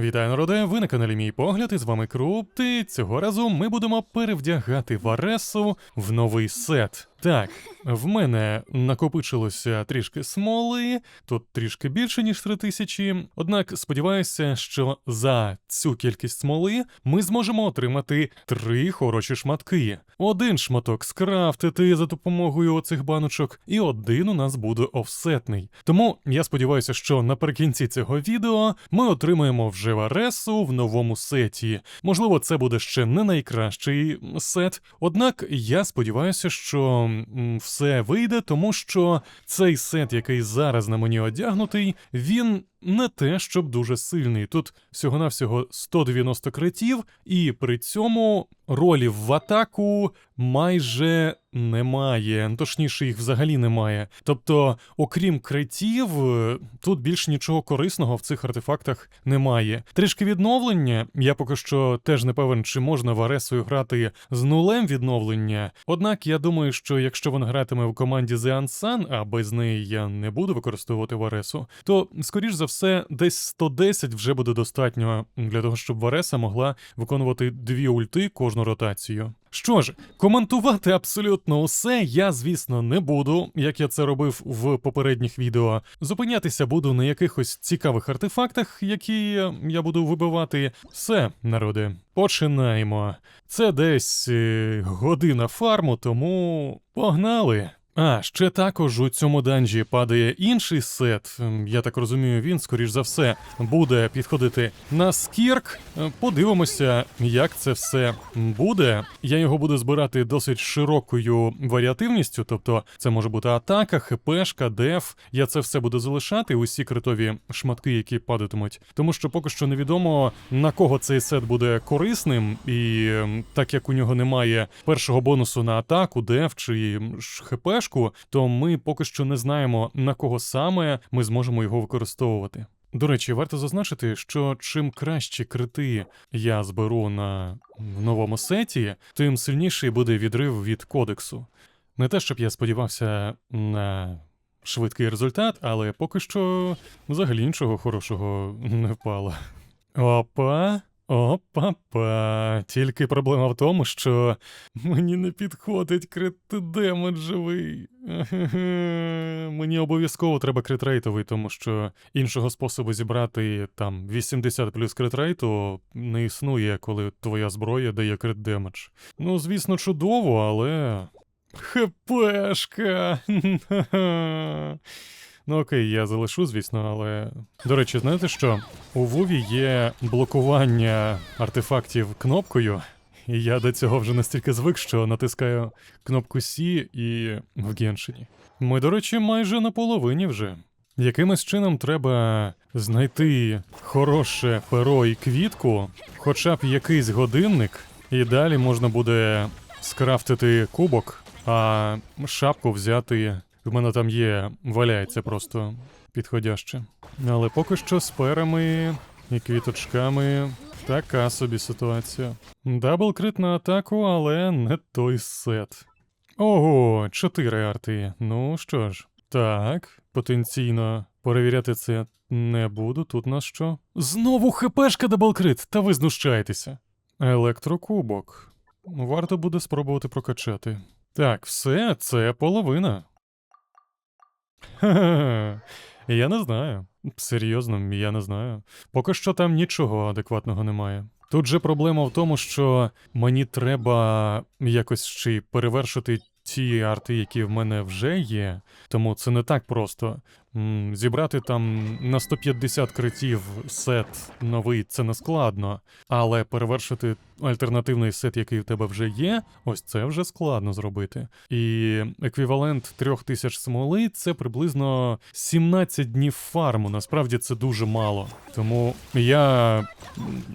Вітаю народе! Ви на каналі Мій Погляд, і з вами Крупти. Цього разу ми будемо перевдягати Варесу в новий сет. Так, в мене накопичилося трішки смоли, тут трішки більше, ніж три тисячі. Однак сподіваюся, що за цю кількість смоли ми зможемо отримати три хороші шматки. Один шматок скрафтити за допомогою оцих баночок, і один у нас буде офсетний. Тому я сподіваюся, що наприкінці цього відео ми отримаємо вже Варесу в новому сеті. Можливо, це буде ще не найкращий сет. Однак я сподіваюся, що все вийде, тому що цей сет, який зараз на мені одягнутий, він. Не те, щоб дуже сильний. Тут всього-навсього 190 критів, і при цьому ролів в атаку майже немає. Ну, Точніше, їх взагалі немає. Тобто, окрім критів, тут більш нічого корисного в цих артефактах немає. Трішки відновлення. Я поки що теж не певен, чи можна Варесою грати з нулем відновлення. Однак я думаю, що якщо він гратиме в команді The Unsung, а без неї я не буду використовувати Варесу, то скоріш за все, десь 110 вже буде достатньо для того, щоб Вареса могла виконувати дві ульти кожну ротацію. Що ж, коментувати абсолютно усе я, звісно, не буду, як я це робив в попередніх відео. Зупинятися буду на якихось цікавих артефактах, які я буду вибивати. Все, народи, починаємо. Це десь е, година фарму, тому погнали. А, ще також у цьому данжі падає інший сет. Ем, Я так розумію, він, скоріш за все, буде підходити на скірк. Е, Подивимося, як це все буде. Я його буду збирати досить широкою варіативністю, тобто це може бути атака, хпшка, деф. Я це все буду залишати, усі критові шматки, які падатимуть. Тому що поки що невідомо на кого цей сет буде корисним, і ем, так як у нього немає першого бонусу на атаку, деф чи ж хпшку, то ми поки що не знаємо на кого саме ми зможемо його використовувати. До речі, варто зазначити, що чим кращі крити я зберу на новому сеті, тим сильніший буде відрив від кодексу. Не те, щоб я сподівався на швидкий результат, але поки що взагалі нічого хорошого не впало. Опа. Опа-па. Тільки проблема в тому, що мені не підходить крит демеджевий. Мені обов'язково треба критрейтовий, тому що іншого способу зібрати там 80 плюс критрейту не існує, коли твоя зброя дає крит демедж. Ну, звісно, чудово, але. ХПшка. Ну окей, я залишу, звісно, але. До речі, знаєте що? У Вові є блокування артефактів кнопкою, і я до цього вже настільки звик, що натискаю кнопку C і в Геншині. Ми, до речі, майже на половині вже. Якимось чином треба знайти хороше перо і квітку, хоча б якийсь годинник, і далі можна буде скрафтити кубок, а шапку взяти. В мене там є, валяється просто підходяще. Але поки що з перами і квіточками така собі ситуація. Дабл крит на атаку, але не той сет. Ого, чотири арти. Ну що ж, так, потенційно перевіряти це не буду. Тут нас що? Знову хпшка даблкрит, та ви знущаєтеся. Електрокубок. Варто буде спробувати прокачати. Так, все, це половина. Я не знаю. Серйозно, я не знаю. Поки що там нічого адекватного немає. Тут же проблема в тому, що мені треба якось ще й перевершити ті арти, які в мене вже є. Тому це не так просто. Зібрати там на 150 критів сет новий це не складно. Але перевершити альтернативний сет, який в тебе вже є, ось це вже складно зробити. І еквівалент 3000 смоли це приблизно 17 днів фарму. Насправді це дуже мало. Тому я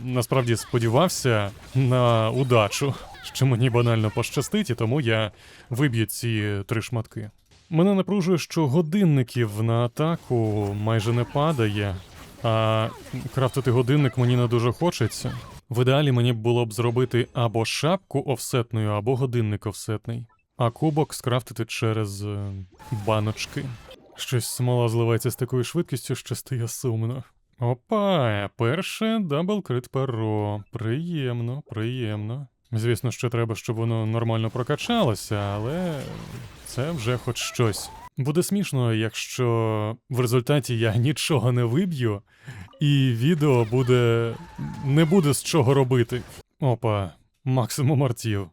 насправді сподівався на удачу, що мені банально пощастить, і тому я виб'ю ці три шматки. Мене напружує, що годинників на атаку майже не падає, а крафтити годинник мені не дуже хочеться. В ідеалі мені було б зробити або шапку офсетною, або годинник офсетний, а кубок скрафтити через е, баночки. Щось смола зливається з такою швидкістю, що стає сумно. Опа, перше дабл крит перо. Приємно, приємно. Звісно, що треба, щоб воно нормально прокачалося, але це вже хоч щось. Буде смішно, якщо в результаті я нічого не виб'ю, і відео буде. не буде з чого робити. Опа, максимум артів.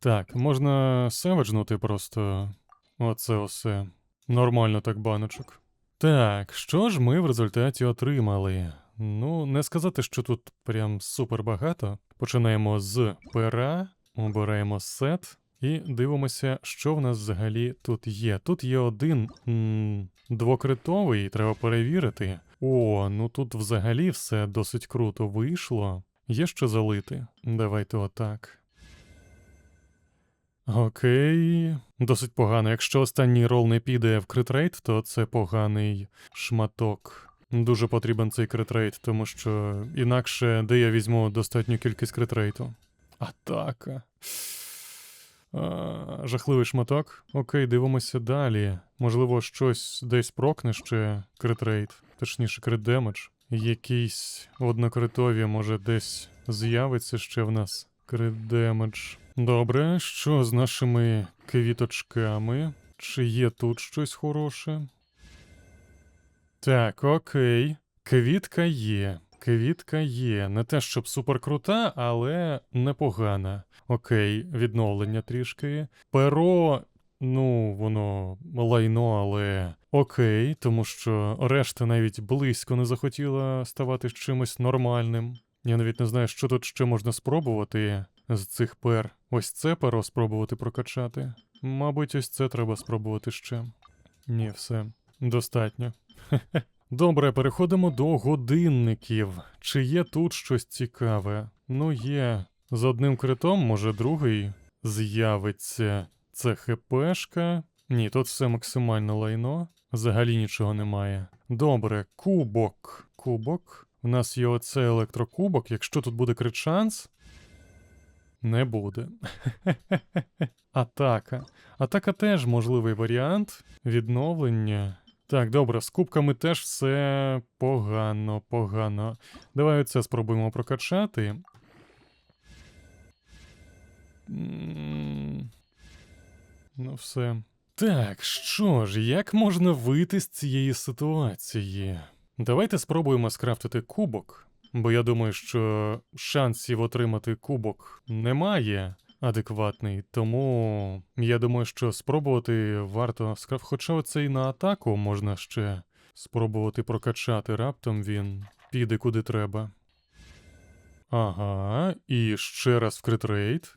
Так, можна севеджнути просто. Оце усе. Нормально так баночок. Так, що ж ми в результаті отримали? Ну, не сказати, що тут прям супер багато. Починаємо з пера, обираємо сет і дивимося, що в нас взагалі тут є. Тут є один м, двокритовий, треба перевірити. О, ну тут взагалі все досить круто вийшло. Є що залити. Давайте отак. Окей, досить погано. Якщо останній рол не піде в критрейт, то це поганий шматок. Дуже потрібен цей критрейт, тому що інакше де я візьму достатню кількість критрейту. Атака. А, жахливий шматок. Окей, дивимося далі. Можливо, щось десь прокне ще критрейт, точніше, крит-демедж. Якісь однокритові, може, десь з'явиться ще в нас крит-демедж. Добре, що з нашими квіточками? Чи є тут щось хороше? Так, окей. Квітка є. Квітка є. Не те, щоб суперкрута, але непогана. Окей, відновлення трішки. Перо, ну, воно лайно, але окей, тому що решта навіть близько не захотіла ставати чимось нормальним. Я навіть не знаю, що тут ще можна спробувати з цих пер. Ось це перо спробувати прокачати. Мабуть, ось це треба спробувати ще. Ні, все. Достатньо. Добре, переходимо до годинників. Чи є тут щось цікаве? Ну, є. З одним критом, може, другий з'явиться. Це ХПшка. Ні, тут все максимально лайно. Взагалі нічого немає. Добре, кубок. Кубок. У нас є оце електрокубок. Якщо тут буде крит шанс, не буде. Атака. Атака теж можливий варіант. Відновлення. Так, добре, з кубками теж все погано, погано. Давай оце спробуємо прокачати. Ну, все. Так, що ж, як можна вийти з цієї ситуації? Давайте спробуємо скрафтити кубок, бо я думаю, що шансів отримати кубок немає адекватний, тому я думаю, що спробувати варто скраф. Хоча оцей на атаку можна ще спробувати прокачати, раптом він піде куди треба. Ага, і ще раз в критрейт.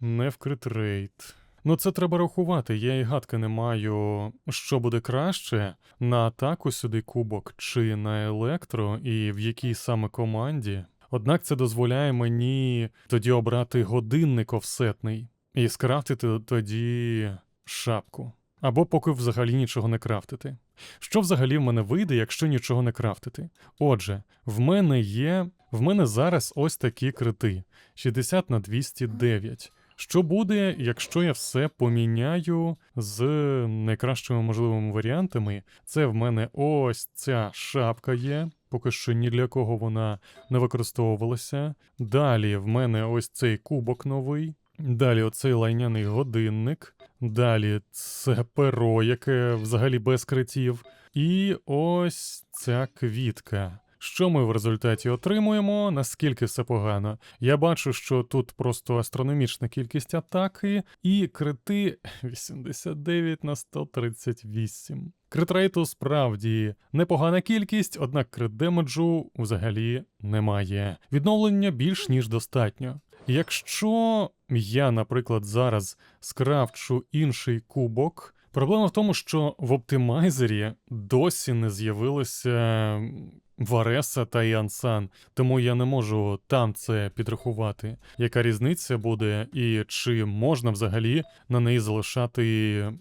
Не в критрейт. Ну, це треба рахувати. Я і гадки не маю, що буде краще на атаку сюди кубок чи на електро, і в якій саме команді. Однак це дозволяє мені тоді обрати годинник офсетний і скрафтити тоді шапку. Або поки взагалі нічого не крафтити. Що взагалі в мене вийде, якщо нічого не крафтити? Отже, в мене є. В мене зараз ось такі крити: 60 на 209. Що буде, якщо я все поміняю з найкращими можливими варіантами? Це в мене ось ця шапка є, поки що ні для кого вона не використовувалася. Далі в мене ось цей кубок новий. Далі оцей лайняний годинник. Далі це перо, яке взагалі без критів. І ось ця квітка. Що ми в результаті отримуємо? Наскільки все погано? Я бачу, що тут просто астрономічна кількість атаки, і крити 89 на 138. Критрейту справді непогана кількість, однак крит демеджу взагалі немає. Відновлення більш ніж достатньо. Якщо я, наприклад, зараз скрафчу інший кубок. Проблема в тому, що в оптимайзері досі не з'явилося Вареса та Янсан, тому я не можу там це підрахувати. Яка різниця буде, і чи можна взагалі на неї залишати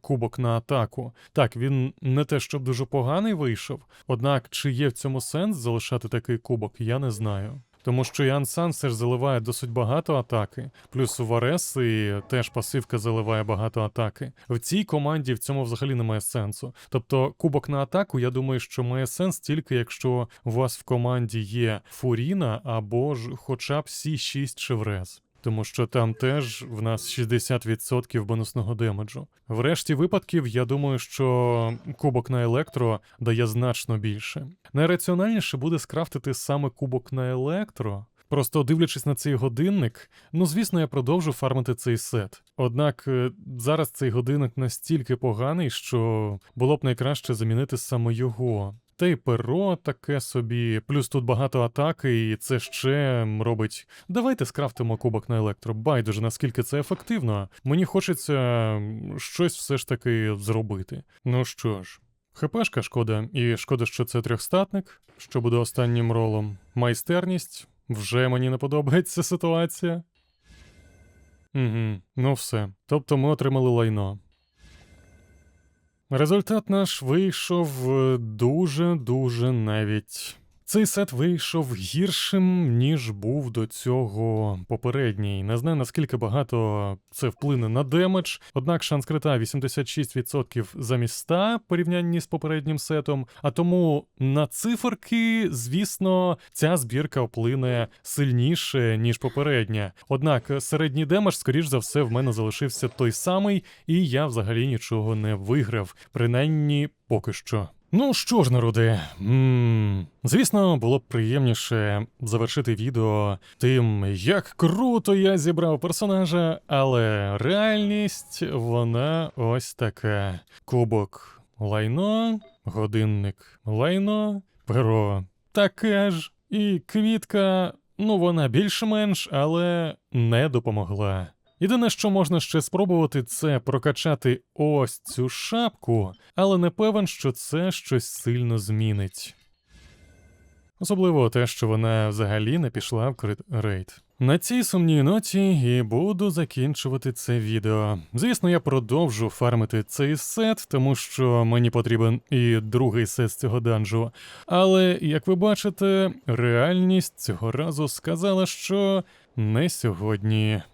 кубок на атаку? Так, він не те, щоб дуже поганий вийшов, однак чи є в цьому сенс залишати такий кубок, я не знаю. Тому що Ян Сан все ж заливає досить багато атаки. Плюс у Вареси теж пасивка заливає багато атаки. В цій команді в цьому взагалі немає сенсу. Тобто, кубок на атаку, я думаю, що має сенс тільки якщо у вас в команді є Фуріна або ж хоча б всі 6 шеврез. Тому що там теж в нас 60% бонусного демеджу. В решті випадків, я думаю, що кубок на електро дає значно більше. Найраціональніше буде скрафтити саме кубок на електро. Просто дивлячись на цей годинник, ну звісно, я продовжу фармити цей сет. Однак е, зараз цей годинник настільки поганий, що було б найкраще замінити саме його. Та й перо таке собі, плюс тут багато атаки, і це ще робить. Давайте скрафтимо кубок на електро. Байдуже, наскільки це ефективно. Мені хочеться щось все ж таки зробити. Ну що ж, ХПшка шкода, і шкода, що це трьохстатник, що буде останнім ролом. Майстерність. Вже мені не подобається ситуація. Угу, ну все. Тобто ми отримали лайно. Результат наш вийшов дуже-дуже навіть. Цей сет вийшов гіршим, ніж був до цього попередній. Не знаю наскільки багато це вплине на демедж, однак шанс крита 86% замість 100 в порівнянні з попереднім сетом. А тому на циферки, звісно, ця збірка вплине сильніше, ніж попередня. Однак середній демедж, скоріш за все, в мене залишився той самий, і я взагалі нічого не виграв, принаймні поки що. Ну що ж, народи, м звісно, було б приємніше завершити відео тим, як круто я зібрав персонажа, але реальність вона ось така: кубок лайно, годинник лайно, перо таке ж, і квітка, ну вона більш-менш, але не допомогла. Єдине, що можна ще спробувати, це прокачати ось цю шапку, але не певен, що це щось сильно змінить. Особливо те, що вона взагалі не пішла в крит рейд. На цій сумній ноті і буду закінчувати це відео. Звісно, я продовжу фармити цей сет, тому що мені потрібен і другий сет з цього данжу. Але, як ви бачите, реальність цього разу сказала, що не сьогодні.